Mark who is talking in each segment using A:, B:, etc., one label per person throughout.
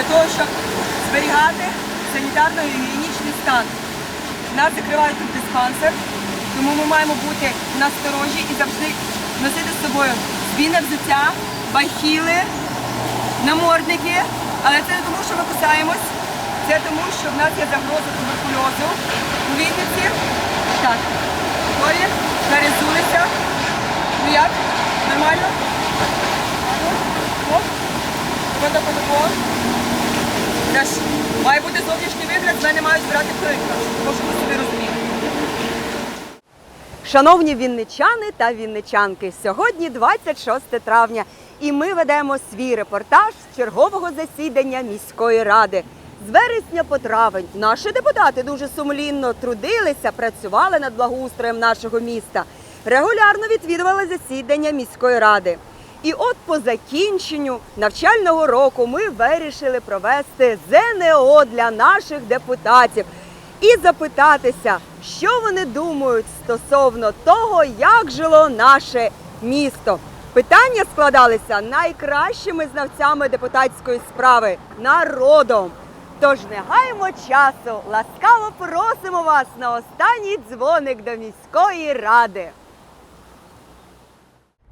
A: для того, щоб зберігати санітарно-гігієнічний стан. Нас закривають тут диспансер, тому ми маємо бути насторожі і завжди носити з собою збійне взуття, бахіли, намордники. Але це не тому, що ми кусаємось, це тому, що в нас є загроза туберкульозу у Вінниці. Так, Торі, перезулися. Ну як? Нормально? Оп. Фото протокол. Теж має бути зовнішній вигляд, з мене мають збирати приклад. Що ви собі розуміли. Шановні вінничани та вінничанки, сьогодні 26 травня, і ми ведемо свій репортаж з чергового засідання міської ради. З вересня по травень наші депутати дуже сумлінно трудилися, працювали над благоустроєм нашого міста, регулярно відвідували засідання міської ради. І от по закінченню навчального року ми вирішили провести ЗНО для наших депутатів і запитатися, що вони думають стосовно того, як жило наше місто. Питання складалися найкращими знавцями депутатської справи народом. Тож не гаємо часу, ласкаво просимо вас на останній дзвоник до міської ради.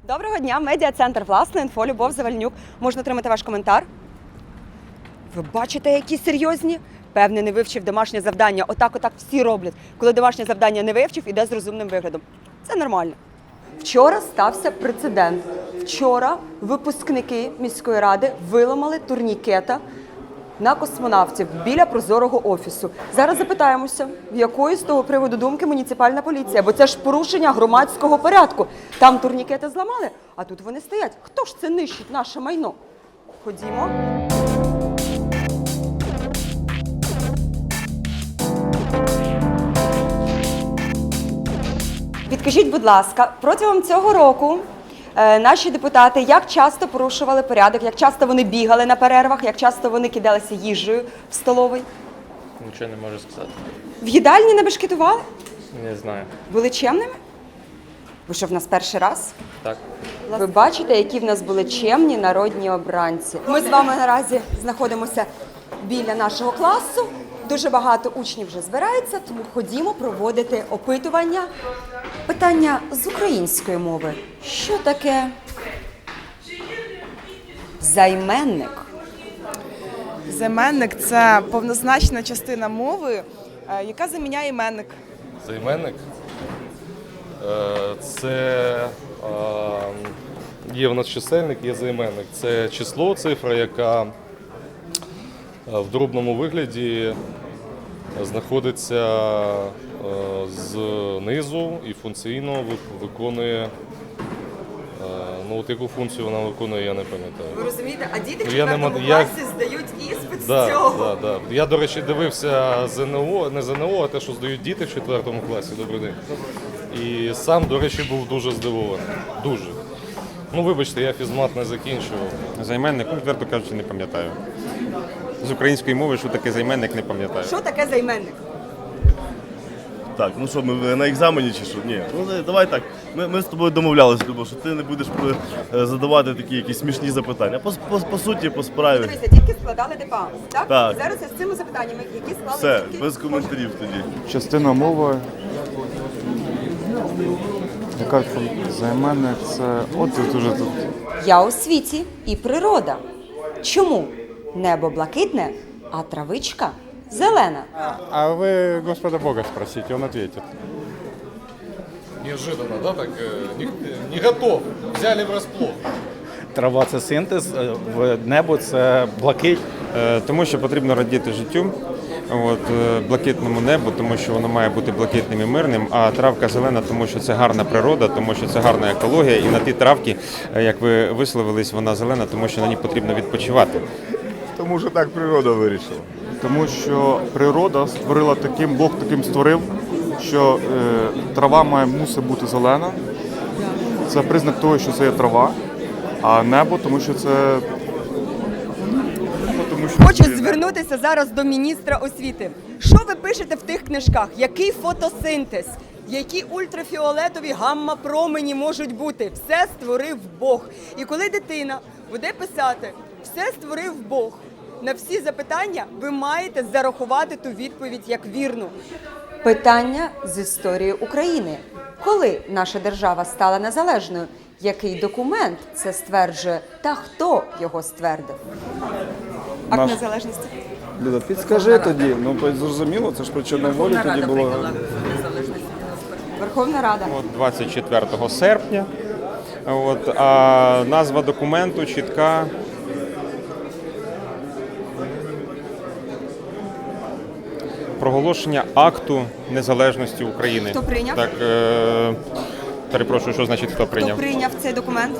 A: Доброго дня, медіа-центр власне, інфо Любов Завальнюк. Можна отримати ваш коментар? Ви бачите, які серйозні? Певне, не вивчив домашнє завдання. Отак, отак всі роблять. Коли домашнє завдання не вивчив, іде з розумним виглядом. Це нормально. Вчора стався прецедент. Вчора випускники міської ради виламали турнікета на космонавтів біля прозорого офісу. Зараз запитаємося, в якої з того приводу думки муніципальна поліція, бо це ж порушення громадського порядку. Там турнікети зламали, а тут вони стоять. Хто ж це нищить наше майно? Ходімо. Підкажіть, будь ласка, протягом цього року наші депутати як часто порушували порядок, як часто вони бігали на перервах, як часто вони кидалися їжею в столовий?
B: Нічого не можу сказати.
A: В їдальні не бешкетували?
B: Не знаю.
A: Були чемними? Ви що в нас перший раз?
B: Так.
A: Ви бачите, які в нас були чемні народні обранці. Ми з вами наразі знаходимося біля нашого класу. Дуже багато учнів вже збирається, тому ходімо проводити опитування. Питання з української мови. Що таке займенник?
C: Займенник це повнозначна частина мови, е, яка заміняє іменник.
D: Займенник Е, це е, є в нас чисельник, є займенник. Це число, цифра, яка в дробному вигляді знаходиться знизу і функційно виконує. е, Ну, от яку функцію вона виконує, я не пам'ятаю.
A: Ви розумієте, а діти в
D: Ну, не
A: четвертому
D: мод- я-
A: здають іспит з цього.
D: да, да. Я, до речі, дивився ЗНО, не ЗНО, а те, що здають діти в четвертому класі. Добрий день. І сам, до речі, був дуже здивований. Дуже. Ну, вибачте, я фізмат не закінчував.
E: Займенник, ну, відверто кажучи, не пам'ятаю. З української мови, що таке займенник, не пам'ятаю.
A: Що таке займенник?
F: Так, ну що, ми на екзамені чи що? Ні. Ну давай так. Ми, ми з тобою домовлялися, Любов, що ти не будеш е, задавати такі якісь смішні запитання. По, по, по суті, по справі.
A: Дивіться, дітки складали ДПА, так?
F: Так.
A: І зараз я з цими запитаннями, які склали
F: Все,
A: дітки,
F: без коментарів тоді.
G: Частина мови, яка займенник, це от тут дуже тут.
A: Я у світі і природа. Чому? Небо блакитне, а травичка зелена.
G: А ви Господа Бога спросите, он ответит.
D: Неожиданно, да, так? Не, не готов. Взяли врасплох.
H: Трава це синтез, е, в небо це блакить.
E: Е, Тому що потрібно радіти життю, от, е, блакитному небу, тому що воно має бути блакитним і мирним, а травка зелена, тому що це гарна природа, тому що це гарна екологія. І на ті травки, е, як ви висловились, вона зелена, тому що на ній потрібно відпочивати.
F: Тому що так природа вирішила.
G: Тому що природа створила таким, Бог таким створив, що е, трава має мусить бути зелена. Це признак того, що це є трава, а небо, тому що це. ну,
A: Хочу звернутися зараз до міністра освіти. Що ви пишете в тих книжках? Який фотосинтез? Які ультрафіолетові гамма-промені можуть бути? Все створив Бог. І коли дитина буде писати все створив Бог, На всі запитання ви маєте зарахувати ту відповідь як вірну. Питання з історії України. Коли наша держава стала незалежною? Який документ це стверджує та хто його ствердив? Акт
I: Наш-
A: незалежності.
I: Люда, підскажи тоді. Ну, то зрозуміло, це ж про Чорногорію тоді було.
A: Верховна Рада.
E: От 24 серпня. От, а назва документу чітка. Проголошення акту незалежності України.
A: Хто прийняв?
E: Так, е, перепрошую, що значить хто
A: Хто
E: прийняв?
A: прийняв цей документ?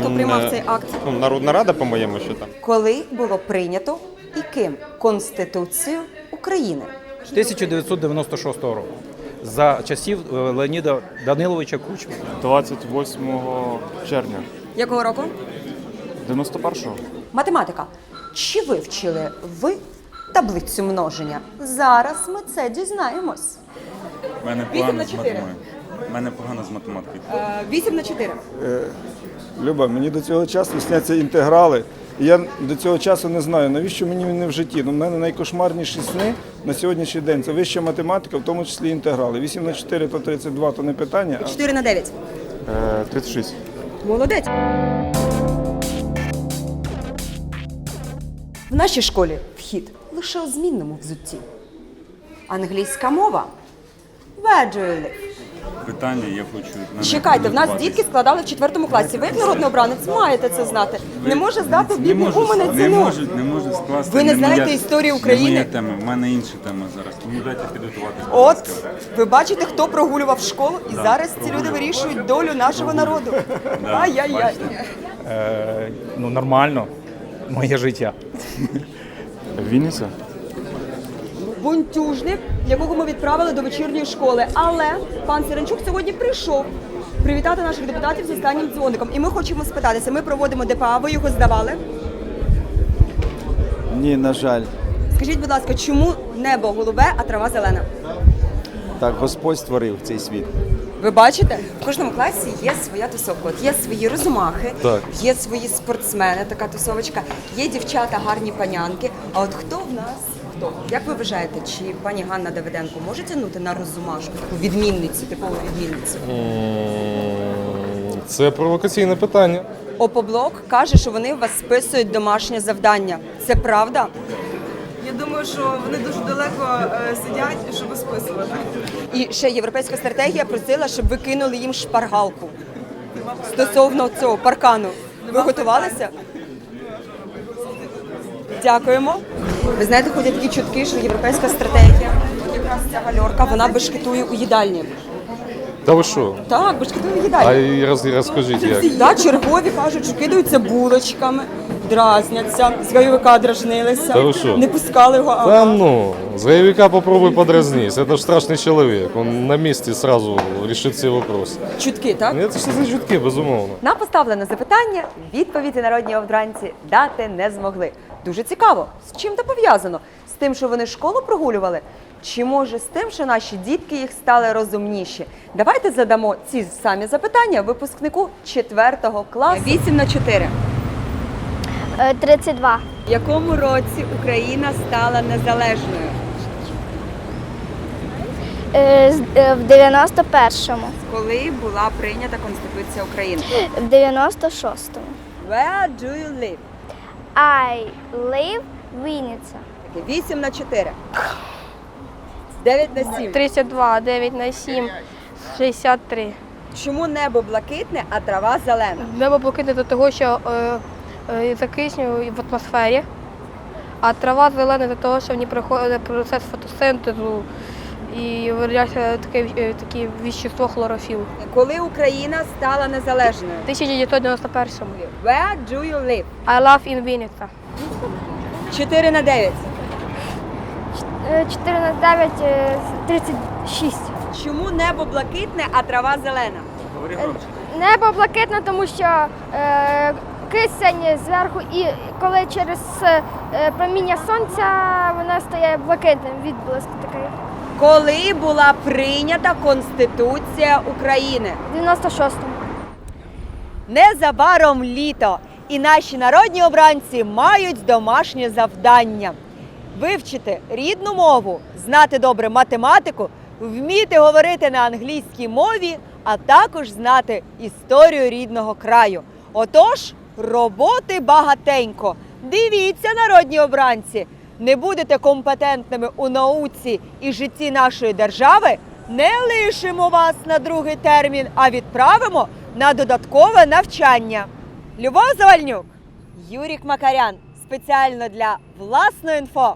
A: Хто приймав цей акт?
E: Ну, Народна Рада, по-моєму, що там.
A: Коли було прийнято і ким Конституцію України?
H: 1996 року. За часів е, Леоніда Даниловича Кучми.
G: 28 червня
A: Якого року?
G: 91-го.
A: Математика. Чи вивчили ви таблицю множення? Зараз ми це дізнаємось.
J: У мене
A: Вісім
J: погано
A: на
J: з
A: чотири.
J: математикою. У мене погано з математикою.
A: 8 на 4.
I: Люба, мені до цього часу сняться інтеграли. І я до цього часу не знаю, навіщо мені вони в житті. Ну, в мене найкошмарніші сни на сьогоднішній день це вища математика, в тому числі інтеграли. 8 на 4 то 32, то не питання. а
A: 4 на 9.
G: Е, 36.
A: Молодець. В нашій школі вхід лише у змінному взутті. Англійська мова. Live?
J: Питання я хочу на
A: Чекайте, в нас дітки складали в четвертому класі. Ви як народний обранець маєте це знати. Не може здати
J: не
A: бібі
J: можу,
A: у мене
J: не
A: ціну.
J: можу, не можу скласти.
A: Ви не знаєте
J: моя-
A: історію
J: Не
A: України?
J: моя тема, в мене інша тема зараз. Тому дайте підготуватися.
A: От ви бачите, хто прогулював школу, і зараз ці люди вирішують долю нашого народу. Ай-яй-яй.
H: Е, ну, нормально. Моє життя.
G: Вінниця?
A: Бунтюжник, якого ми відправили до вечірньої школи. Але пан Сиренчук сьогодні прийшов привітати наших депутатів з останнім дзвоником. І ми хочемо спитатися. Ми проводимо ДПА. Ви його здавали?
I: Ні, на жаль.
A: Скажіть, будь ласка, чому небо голубе, а трава зелена?
I: Так, Господь створив цей світ.
A: Ви бачите, в кожному класі є своя тусовка. От є свої розумахи,
D: Так.
A: є свої спортсмени, така тусовочка, є дівчата, гарні панянки. А от хто в нас? Хто? Як ви вважаєте, чи пані Ганна Давиденко може тягнути на розумашку, таку відмінницю, типову відмінницю?
D: Це провокаційне питання.
A: Опоблок каже, що вони у вас списують домашнє завдання. Це правда?
C: Я думаю, що вони дуже далеко е, сидять, щоб списувати.
A: І ще європейська стратегія просила, щоб ви кинули їм шпаргалку стосовно цього паркану. Ви готувалися? Дякуємо. Ви знаєте, ходять такі чутки, що європейська стратегія, якраз ця гальорка, вона бешкетує у їдальні.
D: Та ви що?
A: Так, бешкетує у
D: А
A: їдальні.
D: і роз, розкажіть як.
A: Да, чергові кажуть, що кидаються булочками, дразняться, з гайовика дражнилися,
D: Та ви що?
A: не пускали його.
D: Та
A: ага.
D: ну, з гаевика попробуй подразнись. Это ж страшный человек. Он на месте сразу решит все вопросы.
A: Чутки, так?
D: Це ж за чутки, безумовно.
A: На поставлене запитання відповіді народні обранці дати не змогли. Дуже цікаво, з чим це пов'язано? З тим, що вони школу прогулювали? Чи може з тим, що наші дітки їх стали розумніші? Давайте задамо ці самі запитання випускнику 4 класу. 8 на 4.
K: 32.
A: В якому році Україна стала незалежною?
K: Е, е, В 91-му.
A: Коли була прийнята Конституція України?
K: В 96-му.
A: Where do you live?
K: I live Вінниця.
A: 8 на 4. 9 на 7.
K: 32, 9 на 7, 63.
A: Чому небо блакитне, а трава зелена?
K: Небо блакитне до того, що е, е, закисню в атмосфері, а трава зелена до того, що в ній проходить процес фотосинтезу і виробляється таке, е, таке віщество хлорофіл.
A: Коли Україна стала незалежною?
K: В 1991-му.
A: Where do you live?
K: I love in Вінниця.
A: 4 на 9.
K: 4 на 9, 36.
A: Чому небо блакитне, а трава зелена?
K: Небо блакитне, тому що е, кисень зверху, і коли через е, проміння сонця вона стає блакитним, відблиск такий.
A: Коли була прийнята Конституція України?
K: В 96-му.
A: Незабаром літо. І наші народні обранці мають домашнє завдання вивчити рідну мову, знати добре математику, вміти говорити на англійській мові, а також знати історію рідного краю. Отож, роботи багатенько. Дивіться, народні обранці, не будете компетентними у науці і житті нашої держави. Не лишимо вас на другий термін, а відправимо на додаткове навчання. Любов Завальнюк, Юрік Макарян спеціально для власної інфо